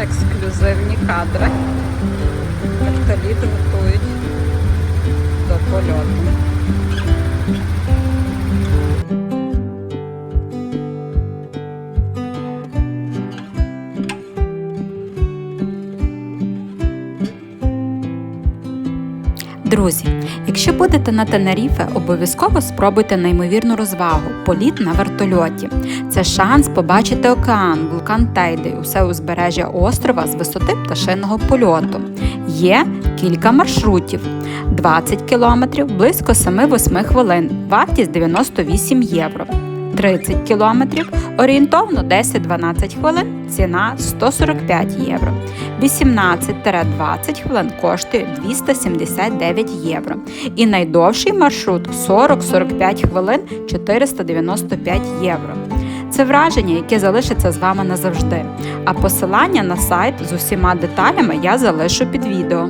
ексклюзивні кадри. Вертоліт готують до польоту. Друзі, якщо будете на Тенеріфе, обов'язково спробуйте неймовірну розвагу політ на вертольоті. Це шанс побачити океан, вулкан Тейди, усе узбережжя острова з висоти пташиного польоту. Є кілька маршрутів: 20 кілометрів близько 7-8 хвилин, вартість 98 євро. 30 кілометрів орієнтовно 10-12 хвилин, ціна 145 євро. 18-20 хвилин коштує 279 євро. І найдовший маршрут 40-45 хвилин 495 євро. Це враження, яке залишиться з вами назавжди. А посилання на сайт з усіма деталями я залишу під відео.